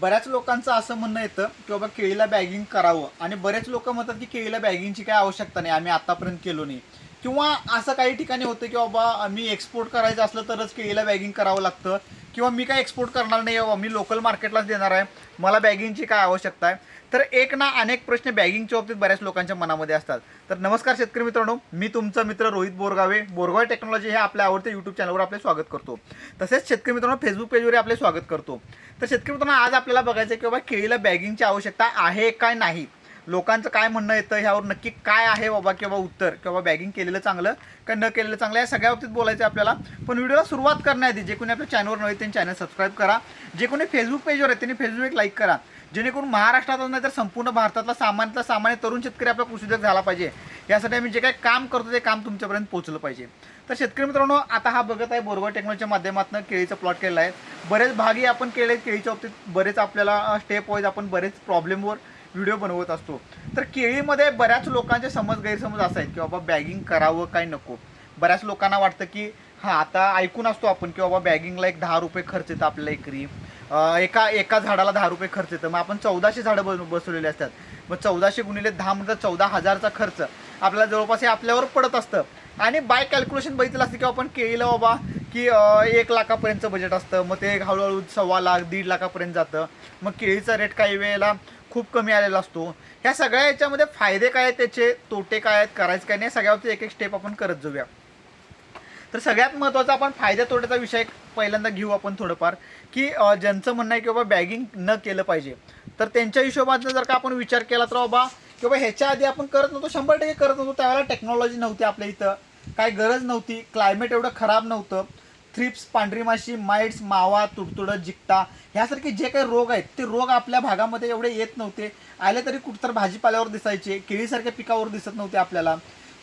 बऱ्याच लोकांचं असं म्हणणं येतं की बाबा केळीला बॅगिंग करावं. आणि बरेच लोक म्हणतात की केळीला बॅगिंगची काय आवश्यकता नाही आम्ही आतापर्यंत केलो नाही. किंवा असं काही ठिकाणी होतं की बाबा मी एक्सपोर्ट करायचं असलं तरच केळीला बॅगिंग करावं लागतं. किंवा मी काय एक्सपोर्ट करणार नाही बाबा मी लोकल मार्केटलाच देणार आहे. मला बॅगिंगची काय आवश्यकता आहे? तर एक ना अनेक प्रश्न बॅगिंगच्या बाबतीत बऱ्याच लोकांच्या मनामध्ये असतात. तर नमस्कार शेतकरी मित्रांनो मी तुमचा मित्र रोहित बोरगावे. बोरगाव टेक्नॉलॉजी हे आपल्या आवडते यूट्यूब चॅनलवर आपले स्वागत करतो. तसेच शेतकरी मित्रांनो फेसबुक पेजवर आपले स्वागत करतो. तर शेतकरी मित्रांनो आज आपल्याला बघायचं आहे की बाबा केळीला बॅगिंगची आवश्यकता आहे काय नाही? लोकांचं काय म्हणणं येतं ह्यावर नक्की काय आहे बाबा किंवा उत्तर किंवा बॅगिंग केलेलं चांगलं का न केलेलं चांगलं या सगळ्या बाबतीत बोलायचं आहे आपल्याला. पण व्हिडिओला सुरुवात करण्याआधी जे कोणी आपल्या चॅनलवर नव्हे त्यांनी चॅनल सबस्क्राईब करा. जे कोणी फेसबुक पेजवर आहे त्यांनी फेसबुक एक लाईक करा. जेणेकरून महाराष्ट्रातच नाही तर संपूर्ण भारतातला सामान्यातला सामान्य तरुण शेतकरी आपला कृषीदक झाला पाहिजे. यासाठी आम्ही जे काही काम करतो ते काम तुमच्यापर्यंत पोहोचलं पाहिजे. तर शेतकरी मित्रांनो आता हा बघत आहे बोरगाव टेक्नॉलॉजीच्या माध्यमातून केळीचा प्लॉट केलेला आहे. बरेच भागी आपण केले केळीच्या बाबतीत बरेच आपल्याला स्टेप वाईज आपण बरेच प्रॉब्लेमवर व्हिडिओ बनवत असतो. तर केळीमध्ये बऱ्याच लोकांचे समज गैरसमज असा आहेत की बाबा बॅगिंग करावं काय नको. बऱ्याच लोकांना वाटतं की हां आता ऐकून असतो आपण की बाबा बॅगिंगला एक दहा रुपये खर्च येतं आपल्याला एकरी. एका एका झाडाला दहा रुपये खर्च येतं. मग आपण चौदाशे झाडं बस बसवलेले असतात. मग चौदाशे गुणिले दहा म्हणजे चौदा हजारचा खर्च आपल्याला जवळपास हे आपल्यावर पडत असतं. आणि बाय कॅल्क्युलेशन बघितलं असतं की आपण केळीला बाबा की एक लाखापर्यंतचं बजेट असतं. मग ते हळूहळू सव्वा लाख दीड लाखापर्यंत जातं. मग केळीचा रेट काही वेळेला खूप कमी आलेला असतो. ह्या सगळ्या याच्यामध्ये फायदे काय आहेत त्याचे तोटे काय आहेत करायचं काय नाही सगळ्यावरती एक एक स्टेप आपण करत जाऊया. तर सगळ्यात महत्त्वाचा आपण फायद्या तोट्याचा विषय पहिल्यांदा घेऊ आपण थोडंफार की ज्यांचं म्हणणं आहे की बाबा बॅगिंग न केलं पाहिजे. तर त्यांच्या हिशोबातनं जर का आपण विचार केला तर बाबा की बाबा ह्याच्या आधी आपण करत नव्हतो शंभर टक्के करत नव्हतो त्यावेळेला टेक्नॉलॉजी नव्हती आपल्या इथं. काय गरज नव्हती क्लायमेट एवढं खराब नव्हतं. थ्रिप्स पांढरी माशी माइट्स मावा तुडतुडं जिकटा ह्यासारखे जे काही रोग आहेत ते रोग आपल्या भागामध्ये एवढे येत नव्हते. आले तरी कुठतर भाजीपाल्यावर दिसायचे केळीसारख्या पिकावर दिसत नव्हते आपल्याला.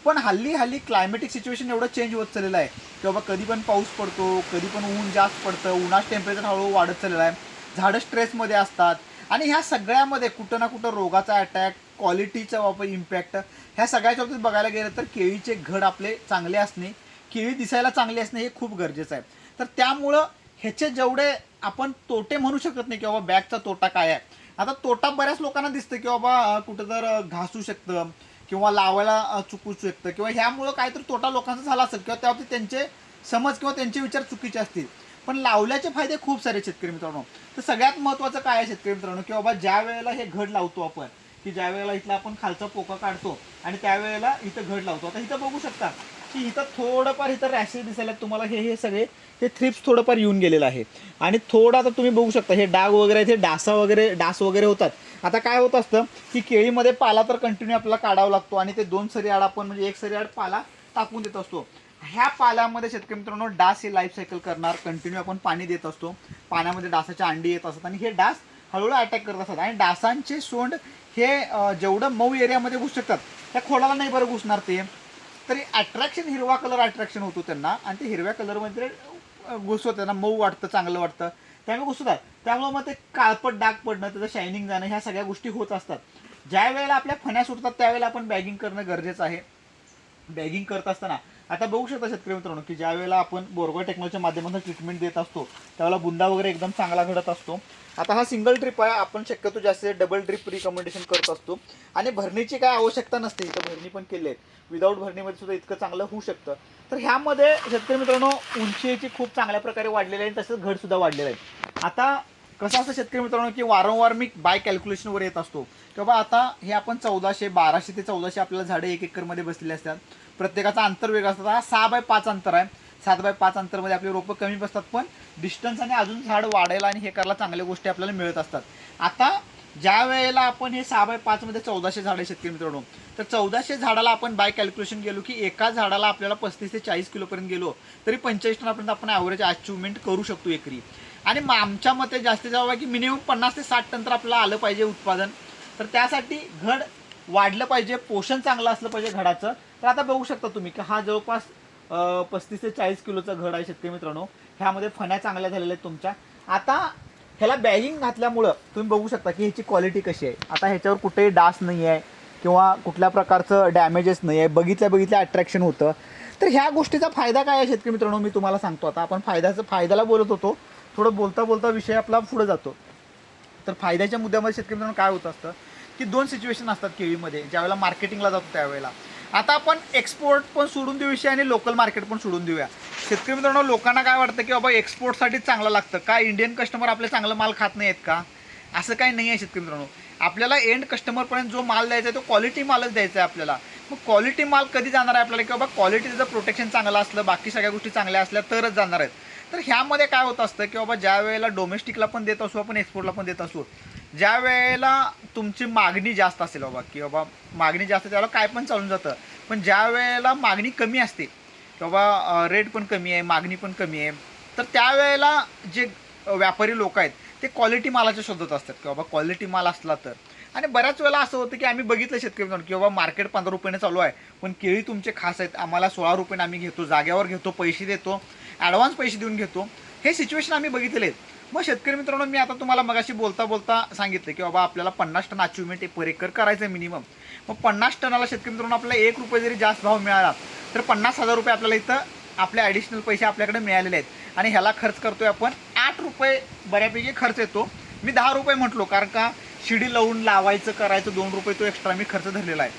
पण हल्ली हल्ली क्लायमेटिक सिच्युएशन एवढं चेंज होत चाललेलं आहे. की बाबा कधी पण पाऊस पडतो कधी पण ऊन जास्त पडतं उन्हाच टेम्परेचर हळूहळू वाढत चाललेलं आहे. झाडं स्ट्रेसमध्ये असतात. आणि ह्या सगळ्यामध्ये कुठं ना कुठं रोगाचा अटॅक क्वालिटीचा वापर इम्पॅक्ट ह्या सगळ्याच्या बाबतीत बघायला गेलं तर केळीचे घड आपले चांगले असणे केळी दिसायला चांगली असणे हे खूप गरजेचं आहे. तर त्यामुळं ह्याचे जेवढे आपण तोटे म्हणू शकत नाही की बाबा बॅगचा तोटा काय आहे. आता तोटा बऱ्याच लोकांना दिसतं की बाबा कुठं तर घासू शकतं किंवा लावायला चुकू शकतं किंवा ह्यामुळं काहीतरी तोटा लोकांचा झाला असेल किंवा त्याबाबतीत त्यांचे समज किंवा त्यांचे विचार चुकीचे असतील. पण लावल्याचे फायदे खूप सारे शेतकरी मित्रांनो. तर सगळ्यात महत्त्वाचं काय आहे शेतकरी मित्रांनो? की बाबा ज्या वेळेला हे घड लावतो आपण की ज्या वेळेला इथला आपण खालचा पोका काढतो आणि त्यावेळेला इथं घड लावतो. आता इथं बघू शकता की इथं थोडंफार इथं रॅशेस दिसायला तुम्हाला हे हे सगळे हे थ्रिप्स थोडंफार येऊन गेलेलं आहे. आणि थोडं आता तुम्ही बघू शकता हे डाग वगैरे आहेत, हे डासा वगैरे डास वगैरे होतात. आता काय होत असतं की केळीमध्ये पाला तर कंटिन्यू आपल्याला काढावा लागतो आणि ते दोन सरी आड आपण म्हणजे एक सरी आड पाला टाकून देत असतो. ह्या पाल्यामध्ये शेतकरी मित्रांनो डास हे लाईफ सायकल करणार कंटिन्यू आपण पाणी देत असतो. पाण्यामध्ये डासाच्या अंडी येत असतात आणि हे डास हळूहळू अटॅक करत असतात. आणि डासांचे सोंड हे जेवढं मऊ एरियामध्ये घुसू शकतात त्या खोडाला नाही बरं घुसणार ते. तरी अट्रॅक्शन हिरवा कलर अट्रॅक्शन होतो त्यांना. आणि ते हिरव्या कलरमध्ये घुसवत त्यांना. मऊ वाटतं चांगलं वाटतं. त्यामुळे घुसतात त्यामुळे मग ते काळपट डाग पडणं त्याचं शायनिंग जाणं ह्या सगळ्या गोष्टी होत असतात. ज्या वेळेला आपल्या फण्या सुटतात त्यावेळेला आपण बॅगिंग करणं गरजेचं आहे. बॅगिंग करत असताना आता बघू शकता शेतकरी मित्रांनो की ज्या वेळेला आपण बोरगो टेक्नॉलॉजीच्या माध्यमातून ट्रीटमेंट देत असतो त्यावेळेला बुंदा वगैरे एकदम चांगला घडत असतो. आता हा सिंगल ट्रिप आहे आपण शक्यतो जास्तीत डबल ट्रिप रिकमेंडेशन करत असतो. आणि भरणीची काय आवश्यकता नसते इथं भरणी पण केली आहे विदाऊट भरणीमध्ये सुद्धा इतकं चांगलं होऊ शकतं. तर ह्यामध्ये शेतकरी मित्रांनो उंचीची खूप चांगल्या प्रकारे वाढलेली आहे तसंच घडसुद्धा वाढलेलं आहे. आता कसं असतं शेतकरी मित्रांनो की वारंवार मी बाय कॅल्क्युलेशनवर येत असतो. की बाबा आता हे आपण चौदाशे बाराशे ते चौदाशे आपल्याला झाडं एक एकरमध्ये बसलेले असतात. प्रत्येकाचा अंतर वेगळा असतात हा सहा बाय पाच अंतर आहे. सात बाय पाच अंतरमध्ये आपली रोपं कमी बसतात पण डिस्टन्स आणि अजून झाड वाढायला आणि हे करायला चांगल्या गोष्टी आपल्याला मिळत असतात. आता ज्या वेळेला आपण हे सहा बाय पाचमध्ये चौदाशे झाडं आहे शेतकरी मित्रांनो तर चौदाशे झाडाला आपण बाय कॅल्क्युलेशन गेलो की एका झाडाला आपल्याला पस्तीस ते चाळीस किलोपर्यंत गेलो तरी पंचेचाळीस टनापर्यंत आपण ॲव्हरेज अचिव्हमेंट करू शकतो एकरी. आणि मग आमच्या मते जास्तीत जास्त की मिनिमम पन्नास ते साठ टन तर आपल्याला आलं पाहिजे उत्पादन. तर त्यासाठी घड वाढलं पाहिजे पोषण चांगलं असलं पाहिजे घडाचं. तर आता बघू शकता तुम्ही की हा जवळपास पस्तीस ते चाळीस किलोचा घड आहे शेतकरी मित्रांनो. ह्यामध्ये फण्या चांगल्या झालेल्या आहेत तुमच्या. आता ह्याला बॅगिंग घातल्यामुळं तुम्ही बघू शकता की ह्याची क्वालिटी कशी आहे. आता ह्याच्यावर कुठेही डास नाही आहे किंवा कुठल्या प्रकारचं डॅमेजेस नाही आहे बघितल्या बघितल्या अट्रॅक्शन होतं. तर ह्या गोष्टीचा फायदा काय आहे शेतकरी मित्रांनो? मी तुम्हाला सांगतो. आता आपण फायद्याचं फायद्याला बोलत होतो. थोडं बोलता बोलता विषय आपला पुढे जातो. तर फायद्याच्या मुद्द्यामध्ये शेतकरी मित्रांनो काय होत असतं? की दोन सिच्युएशन असतात केळीमध्ये. ज्यावेळेला मार्केटिंगला जातो त्यावेळेला. आता आपण एक्सपोर्ट पण सोडून देऊ विषय आणि लोकल मार्केट पण सोडून देऊया. शेतकरी मित्रांनो लोकांना काय वाटतं की बाबा एक्सपोर्टसाठी चांगलं लागतं का? इंडियन कस्टमर आपले चांगलं माल खात नाहीत का? असं काही नाही आहे शेतकरी मित्रांनो. आपल्याला एंड कस्टमरपर्यंत जो माल द्यायचा आहे तो क्वालिटी मालच द्यायचा आहे आपल्याला. मग क्वालिटी माल कधी जाणार आहे आपल्याला? की बाबा क्वालिटीचं जर प्रोटेक्शन चांगलं असलं बाकी सगळ्या गोष्टी चांगल्या असल्या तरच जाणार आहेत. तर ह्यामध्ये काय होत असतं की बाबा ज्या वेळेला डोमेस्टिकला पण देत असू आपण एक्सपोर्टला पण देत असू ज्या वेळेला तुमची मागणी जास्त असेल बाबा की बाबा मागणी जास्त त्यावेळेला काय पण चालून जातं. पण ज्या वेळेला मागणी कमी असते की बाबा रेट पण कमी आहे मागणी पण कमी आहे तर त्यावेळेला जे व्यापारी लोक आहेत ते क्वालिटी मालाच्या शोधत असतात की बाबा क्वालिटी माल असला तर. आणि बऱ्याच वेळेला असं होतं की आम्ही बघितलं शेतकरी मित्रांनो की बाबा मार्केट पंधरा रुपयाने चालू आहे पण केळी तुमचे खास आहेत आम्हाला सोळा रुपयाने आम्ही घेतो जाग्यावर घेतो पैसे देतो ॲडव्हान्स पैसे देऊन घेतो. हे सिच्युएशन आम्ही बघितले आहेत. मग शेतकरी मित्रांनो मी आता तुम्हाला मगाशी बोलता बोलता सांगितलं की बाबा आपल्याला पन्नास टन अचिव्हमेंट पर एकर करायचं आहे मिनिमम मग पन्नास टनाला शेतकरी मित्रांनो आपल्याला एक रुपये जरी जास्त भाव मिळाला तर पन्नास हजार रुपये आपल्याला इथं आपले ॲडिशनल पैसे आपल्याकडे मिळालेले आहेत. आणि ह्याला खर्च करतोय आपण आठ रुपये बऱ्यापैकी खर्च येतो. मी दहा रुपये म्हटलो कारण का शिडी लावून लावायचं करायचं दोन रुपये तो एक्स्ट्रा मी खर्च धरलेला आहे.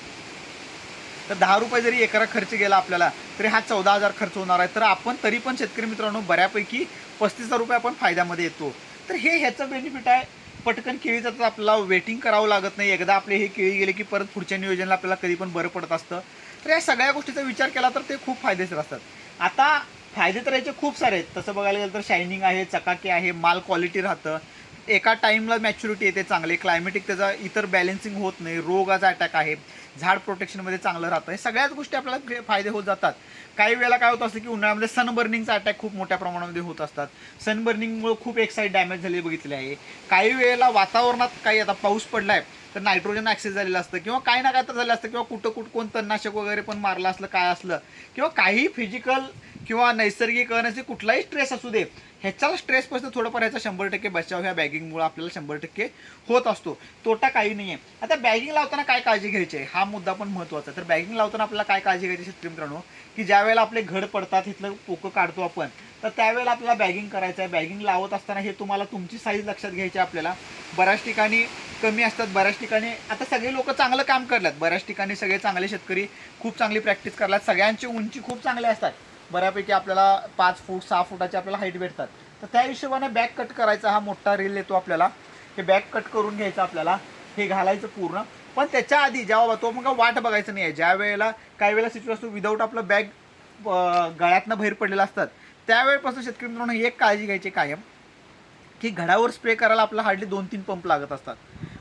तर दहा रुपये जरी एकरा खर्च गेला आपल्याला तरी हा चौदा हजार खर्च होणार आहे. तर आपण तरी पण शेतकरी मित्रांनो बऱ्यापैकी पस्तीस हजार रुपये आपण फायद्यामध्ये येतो. तर हे ह्याचं बेनिफिट आहे. पटकन केळीचं तर आपल्याला वेटिंग करावं लागत नाही. एकदा आपले हे केळी गेले की परत पुढच्या नियोजनाला आपल्याला कधी पण बरं पडत असतं. तर या सगळ्या गोष्टीचा विचार केला तर ते खूप फायदेशीर असतात. आता फायदे तर याचे खूप सारे आहेत. तसं बघायला गेलं तर शायनिंग आहे चकाकी आहे माल क्वालिटी राहतं. एका टाईमला मॅच्युरिटी येते चांगले. क्लायमेटिक त्याचा इतर बॅलेन्सिंग होत नाही. रोगाचा अटॅक आहे. झाड प्रोटेक्शनमध्ये चांगलं राहतं. हे सगळ्याच गोष्टी आपल्याला फायदे होत जातात. काही वेळेला काय होत असतं की उन्हाळ्यामध्ये सनबर्निंगचा अटॅक खूप मोठ्या प्रमाणामध्ये होत असतात. सनबर्निंगमुळे खूप एक साईड डॅमेज झालेली बघितले आहे. काही वेळेला वातावरणात काही आता पाऊस पडला आहे तर नायट्रोजन ॲक्सेस झालेलं असतं किंवा काही ना काय तर झालं असतं किंवा कुठं कुठं कोण तणनाशक वगैरे पण मारलं असलं काय असलं किंवा काही फिजिकल किंवा नैसर्गिक असे कुठलाही स्ट्रेस असू दे ह्याच्याला स्ट्रेसपासून थोडंफार ह्याचा शंभर टक्के बचाव ह्या बॅगिंगमुळे आपल्याला शंभर टक्के होत असतो. तोटा काही नाही आहे आता बॅगिंग लावताना काय काळजी घ्यायची आहे? हा मुद्दा पण महत्त्वाचा तर बॅगिंग लावताना आपल्याला काय काळजी घ्यायची शेतकरी मित्रांनो? की ज्या वेळेला आपले घड पडतात इथलं पोकं काढतो आपण तर त्यावेळेला आपल्याला बॅगिंग करायचं आहे. बॅगिंग लावत असताना हे तुम्हाला तुमची साईज लक्षात घ्यायची आहे आपल्याला. बऱ्याच ठिकाणी कमी असतात बऱ्याच ठिकाणी आता सगळे लोक चांगलं काम करतात बऱ्याच ठिकाणी सगळे चांगले शेतकरी खूप चांगली प्रॅक्टिस करतात सगळ्यांची उंची खूप चांगल्या असतात. बऱ्यापैकी आपल्याला पाच फूट सहा फुटाचे आपल्याला हाईट भेटतात. तर त्या हिशोबाने बॅग कट करायचा हा मोठा रील येतो आपल्याला. हे बॅग कट करून घ्यायचं आपल्याला. हे घालायचं पूर्ण. पण त्याच्या आधी जेव्हा तो मग वाट बघायचं नाही आहे. ज्या वेळेला काही वेळेला सिच्युएशन असतो विदाऊट आपलं बॅग गळ्यातनं बाहेर पडलेलं असतात. त्यावेळेपासून शेतकरी मित्रांनो एक काळजी घ्यायची कायम की घडावर स्प्रे करायला आपलं हार्डली दोन तीन पंप लागत असतात.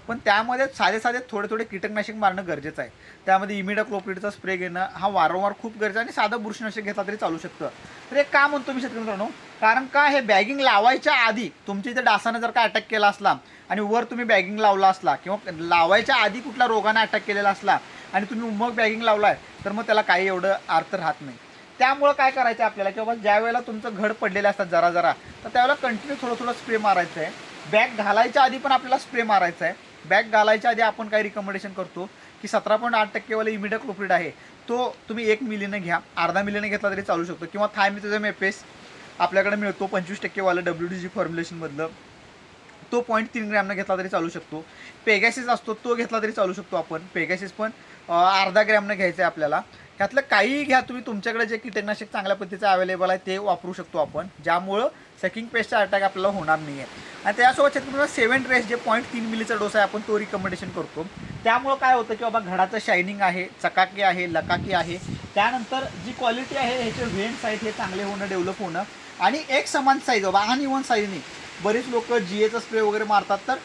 पण त्यामध्ये साधे साधे थोडे थोडे कीटकनाशक मारणं गरजेचं आहे. त्यामध्ये इमिडाक्लोप्रिडचा स्प्रे घेणं हा वारंवार खूप गरजेचं आहे आणि साधं बुरशीनाशक घेतला तरी चालू शकतं. तर एक का म्हणतो मी शेतकरी मित्रांनो कारण का हे बॅगिंग लावायच्या आधी तुमच्या इथे डासानं जर का अटॅक केला असला आणि वर तुम्ही बॅगिंग लावला असला किंवा लावायच्या आधी कुठल्या रोगाने अटॅक केलेला असला आणि तुम्ही मग बॅगिंग लावलाय तर मग त्याला काही एवढं अर्थ राहत नाही. त्यामुळं काय करायचं आहे आपल्याला किंवा ज्या वेळेला तुमचं घड पडलेलं असतात जरा जरा तर त्यावेळेला कंटिन्यू थोडं थोडं स्प्रे मारायचं आहे बॅग घालायच्या आधी पण आपल्याला स्प्रे मारायचा आहे बॅग घालायच्या आधी आपण काही रिकमेंडेशन करतो की सतरा पॉईंट आठ टक्केवाले टक्केवाला इमिडाक्लोप्रिड आहे. तो तुम्ही एक मिलीनं घ्या. अर्धा मिलीनं घेतला तरी चालू शकतो. किंवा थायमिथोझम एपेस आपल्याकडे मिळतो. पंचवीस टक्केवाला डब्ल्यू डी जी फॉर्म्युलेशनमधलं तो पॉईंट तीन ग्रॅमनं घेतला तरी चालू शकतो. पेगॅसिस असतो तो घेतला तरी चालू शकतो आपण. पेगॅसिस पण अर्धा ग्रॅमनं घ्यायचं आहे आपल्याला. ह्यातलं काहीही घ्या तुम्ही तुमच्याकडे जे कीटकनाशक चांगल्या पद्धतीचं अवेलेबल आहे ते वापरू शकतो आपण. ज्यामुळं सेकिंग पेस्टचा अटॅक आपल्याला होणार नाही आहे आणि त्यासोबत तुम्हाला सेवन ड्रेस जे पॉईंट तीन मिलीचा डोस आहे आपण तो रिकमेंडेशन करतो. त्यामुळं काय होतं की बाबा घडाचं शायनिंग आहे चकाकी आहे लकाकी आहे. त्यानंतर जी क्वालिटी आहे ह्याचे व्हेन्स आहेत हे चांगले होणं डेव्हलप होणं. आणि एक समान साईज बाबा आणि इवन साईजने बरेच लोक जी एचा स्प्रे वगैरे मारतात तर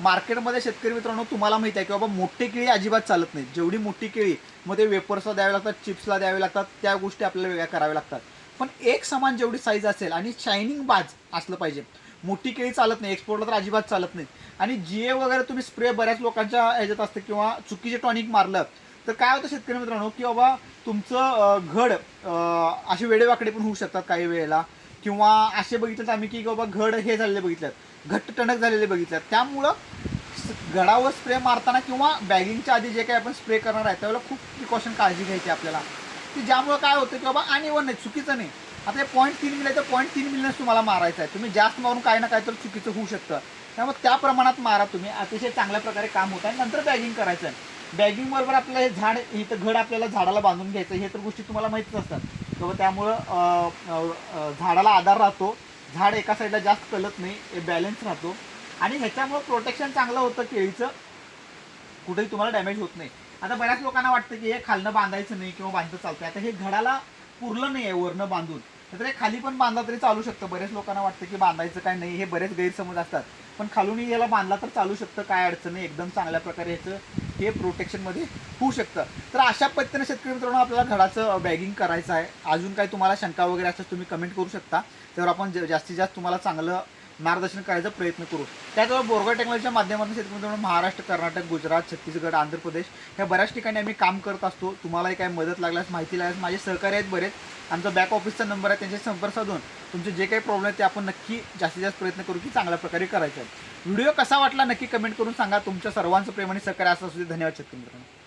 मार्केटमध्ये शेतकरी मित्रांनो तुम्हाला माहिती आहे की बाबा मोठी केळी अजिबात चालत नाही. जेवढी मोठी केळी मग ते वेपर्सला द्यावे लागतात चिप्सला द्यावे लागतात त्या गोष्टी आपल्याला वेगळ्या कराव्या लागतात. पण एक समान जेवढी साईज असेल आणि शायनिंग बाज असलं पाहिजे. मोठी केळी चालत नाही एक्सपोर्टला तर अजिबात चालत नाही. आणि जी ए वगैरे तुम्ही स्प्रे बऱ्याच लोकांच्या ह्याच्यात असतं किंवा चुकीचे टॉनिक मारलं तर काय होतं शेतकरी मित्रांनो की बाबा तुमचं घड असे वेडेवाकडे पण होऊ शकतात काही वेळेला. किंवा असे बघितलं तर आम्ही की बाबा घड हे झालेले बघितल्यात घट्ट टणक झालेले बघितल्यात त्यामुळं स- घडावर स्प्रे मारताना किंवा बॅगिंगच्या आधी जे काही आपण स्प्रे करणार आहे त्यावेळेला खूप प्रिकॉशन काळजी घ्यायची आपल्याला. की ज्यामुळं काय होतं की बाबा आणि वन नाही चुकीचं नाही. आता हे पॉईंट तीन मिली तर पॉईंट तीन मिलीनच तुम्हाला मारायचं आहे. तुम्ही जास्त मारून काही ना काही तर चुकीचं होऊ शकतं. त्यामुळे त्या प्रमाणात मारा तुम्ही. अतिशय चांगल्या प्रकारे काम होतं आणि नंतर बॅगिंग करायचं आहे. बॅगिंग बरोबर आपल्याला हे झाड इथं घड आपल्याला झाडाला बांधून घ्यायचं हे तर गोष्टी तुम्हाला माहीतच असतात. तर त्यामुळं झाडाला आधार राहतो. झाड एका साईडला जास्त कलत नाही हे बॅलन्स राहतो. आणि ह्याच्यामुळं प्रोटेक्शन चांगलं होतं केळीचं. कुठेही तुम्हाला डॅमेज होत नाही. आता बऱ्याच लोकांना वाटतं की हे खालनं बांधायचं नाही किंवा बांधतं चालतंय. आता हे घडाला पुरलं नाही आहे वरनं बांधून. तर हे खाली पण बांधला तरी चालू शकतं. बऱ्याच लोकांना वाटतं की बांधायचं काय नाही हे बरेच गैरसमज असतात. पण खालूनही याला बांधला तर चालू शकतं. काय अडचण नाही. एकदम चांगल्या प्रकारे ह्याचं हे प्रोटेक्शनमध्ये होऊ शकतं. तर अशा पद्धतीने शेतकरी मित्रांनो आपल्याला घडाचं बॅगिंग करायचं आहे. अजून काही तुम्हाला शंका वगैरे असल्यास तुम्ही कमेंट करू शकता. त्यावर आपण ज- जास्तीत जास्त तुम्हाला चांगलं मार्गदर्शन करायचा प्रयत्न करू. त्याचबरोबर बोरगा टेक्नॉलॉजीच्या माध्यमातून शेतकरी महाराष्ट्र कर्नाटक गुजरात छत्तीसगड आंध्र प्रदेश ह्या बऱ्याच ठिकाणी आम्ही काम करत असतो. तुम्हालाही काय मदत लागल्यास माहिती लागल्यास माझे सहकारी आहेत बरेच. आमचा बॅक ऑफिसचा नंबर आहे त्यांचे संपर्क साधून तुमचे जे काही प्रॉब्लेम आहेत ते आपण नक्की जास्तीत जास्त प्रयत्न करू की चांगल्या प्रकारे करायचं आहे व्हिडिओ कसा वाटला नक्की कमेंट करून सांगा. तुमच्या सर्वांचं प्रेम आणि सहकार्य असं असू दे. धन्यवाद शेतकरी मित्रांनो.